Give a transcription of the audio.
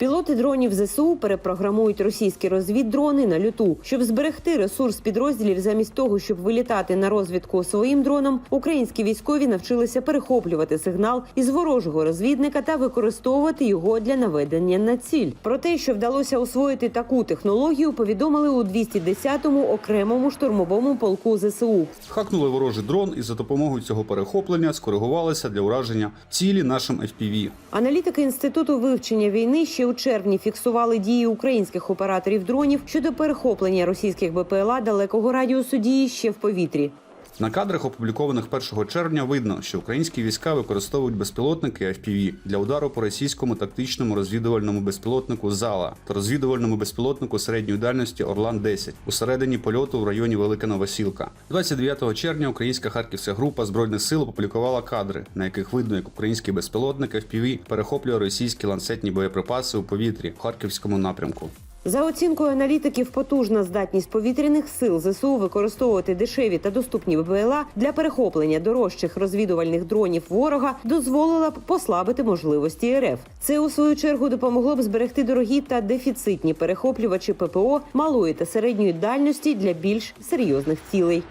Пілоти дронів ЗСУ перепрограмують російські розвіддрони на люту, щоб зберегти ресурс підрозділів замість того, щоб вилітати на розвідку своїм дроном. Українські військові навчилися перехоплювати сигнал із ворожого розвідника та використовувати його для наведення на ціль. Про те, що вдалося освоїти таку технологію, повідомили у 210-му окремому штурмовому полку ЗСУ. Хакнули ворожий дрон і за допомогою цього перехоплення скоригувалися для ураження цілі нашим FPV. Аналітики інституту вивчення війни ще у червні фіксували дії українських операторів дронів щодо перехоплення російських БПЛА далекого радіусу дії ще в повітрі. На кадрах, опублікованих 1 червня, видно, що українські війська використовують безпілотники FPV для удару по російському тактичному розвідувальному безпілотнику ЗАЛА та розвідувальному безпілотнику середньої дальності Орлан 10 у середині польоту в районі Велика Новосілка. 29 червня українська харківська група збройних сил опублікувала кадри, на яких видно, як український безпілотник FPV перехоплює російські ланцетні боєприпаси у повітрі в харківському напрямку. За оцінкою аналітиків, потужна здатність повітряних сил ЗСУ використовувати дешеві та доступні БПЛА для перехоплення дорожчих розвідувальних дронів ворога дозволила б послабити можливості РФ. Це у свою чергу допомогло б зберегти дорогі та дефіцитні перехоплювачі ППО малої та середньої дальності для більш серйозних цілей.